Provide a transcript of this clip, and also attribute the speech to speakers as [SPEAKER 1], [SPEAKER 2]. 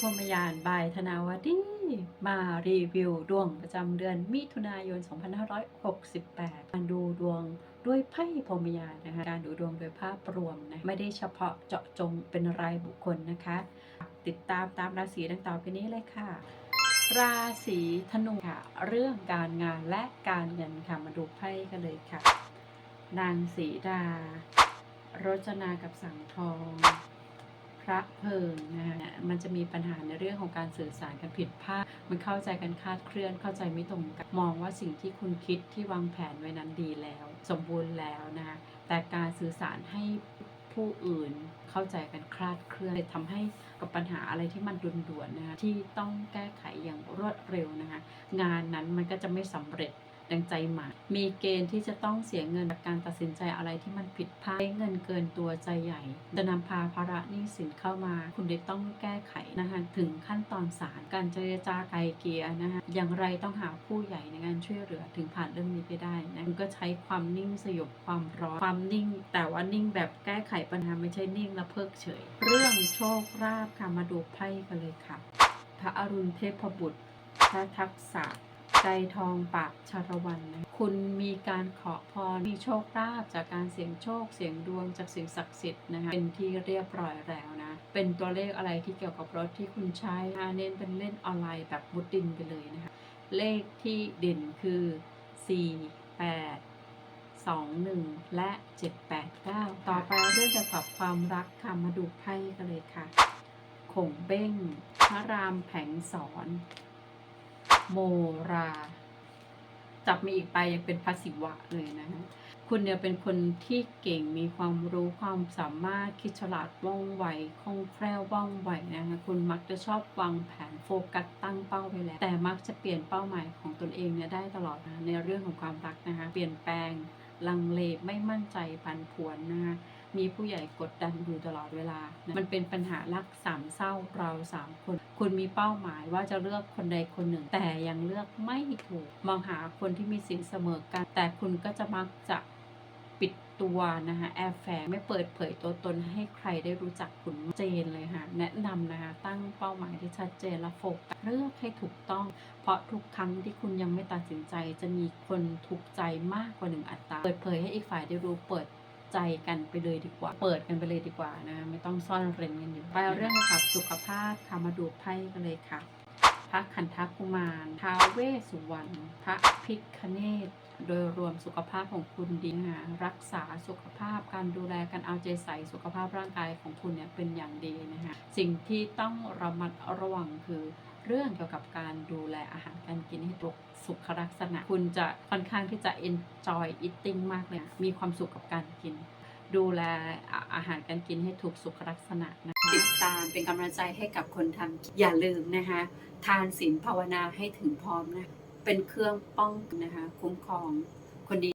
[SPEAKER 1] พรมยานบายธนาวดีมารีวิวดวงประจำเดือนมิถุนายน 2568 การดูดวงด้วยไพ่พรมยานนะคะ การดูดวงโดยภาพรวมนะ ไม่ได้เฉพาะเจาะจงเป็นรายบุคคลนะคะ ติดตามตามราศีดังต่อไปนี้เลยค่ะ ราศีธนูค่ะ เรื่องการงานและการเงินค่ะ มาดูไพ่กันเลยค่ะ นางสีดา รจนากับสังทอง ระเพลิงนะฮะมันจะมีปัญหาในเรื่องของการสื่อสารกันผิดพลาด มันเข้าใจกันคลาดเคลื่อน เข้าใจไม่ตรงกัน มองว่าสิ่งที่คุณคิดที่วางแผนไว้นั้นดีแล้ว สมบูรณ์แล้วนะคะแต่การสื่อสารให้ผู้อื่นเข้าใจกันคลาดเคลื่อนเลยทำให้กับปัญหาอะไรที่มันด่วนๆนะคะที่ต้องแก้ไขอย่างรวดเร็วนะคะงานนั้นมันก็จะไม่สำเร็จ ดังใจหมายมีเกณฑ์ที่จะต้องเสียเงินจากการตัดสินใจอะไรที่มันผิดพลาดเงินเกินตัวใจใหญ่ จะนำพาภาระหนี้สินเข้ามา คุณได้ต้องแก้ไขนะคะถึงขั้นตอนศาลการเจรจาไกลเกลียนะคะอย่างไรต้องหาผู้ใหญ่ในการช่วยเหลือถึงผ่านเรื่องนี้ไปได้นะคุณก็ใช้ความนิ่งสยบความร้อนความนิ่ง แต่ว่านิ่งแบบแก้ไขปัญหาไม่ใช่นิ่งแล้วเพิกเฉย เรื่องโชคลาภค่ะมาดูไพ่กันเลยค่ะ พระอรุณเทพบุตรพระทักษะ ใจทองปากชาละวันนะคุณมีการขอพรมีโชคลาภจากการเสี่ยงโชคเสี่ยงดวงจากสิ่งศักดิ์สิทธิ์นะคะเป็นที่เรียบร้อยแล้วนะ เป็นตัวเลขอะไรที่เกี่ยวกับรถที่คุณใช้เน้นเป็นเล่นออนไลน์แบบมุดดินไปเลยนะคะเลขที่เด่นคือ 4 8 2 1 และ 789 ต่อไปเรื่องเกี่ยวกับความรักค่ะมาดูไพ่กันเลยค่ะ ขงเบ้ง พระรามแผงสอน โมรา จับมีอีกไปยังเป็นพระศิวะเลยนะฮะคุณเนี่ยเป็นคนที่เก่งมีความรู้ความสามารถคิดฉลาดว่องไวคล่องแคล่วว่องไวนะคะคุณมักจะชอบวางแผนโฟกัสตั้งเป้าไว้แล้วแต่มักจะเปลี่ยนเป้าหมายของตนเองเนี่ยได้ตลอดนะในเรื่องของความรักนะคะเปลี่ยนแปลงลังเลไม่มั่นใจผันผวนนะคะ มีผู้ใหญ่กดดันอยู่ตลอดเวลานะมันเป็นปัญหารักสามเศร้าเราสามคน คุณมีเป้าหมายว่าจะเลือกคนใดคนหนึ่ง แต่ยังเลือกไม่ถูก มองหาคนที่มีสินเสมอกัน แต่คุณก็จะมักจะปิดตัวนะคะแอบแฝงไม่เปิดเผยตัวตนให้ใครได้รู้จักคุณเจนเลยค่ะ แนะนำนะคะตั้งเป้าหมายที่ชัดเจนและโฟกัสเลือกให้ถูกต้อง เพราะทุกครั้งที่คุณยังไม่ตัดสินใจ จะมีคนถูกใจมากกว่าหนึ่งอัตรา เปิดเผยให้อีกฝ่ายได้รู้เปิด ใจกันไปเลยดีกว่า เปิดกันไปเลยดีกว่านะ ไม่ต้องซ่อนเร้นกันอยู่ ไปเรื่องเกี่ยวกับสุขภาพค่ะมาดูไพ่กันเลยค่ะ พระขันธกุมาร ท้าวเวสสุวรรณ พระพิคเนตโดยรวมสุขภาพของคุณดีนะคะรักษาสุขภาพการดูแลการเอาใจใส่สุขภาพร่างกายของคุณเนี่ยเป็นอย่างดีนะคะสิ่งที่ต้องระมัดระวังคือ เรื่องเกี่ยวกับการดูแลอาหารการกินให้ถูกสุขลักษณะ คุณจะค่อนข้างที่จะ enjoy eating มากเลย มีความสุขกับการกิน ดูแลอาหารการกินให้ถูกสุขลักษณะนะติดตามเป็นกำลังใจให้กับคนทำอย่าลืมนะคะ ทานศีลภาวนาให้ถึงพร้อมนะ เป็นเครื่องป้องนะคะ คุ้มครองคนดี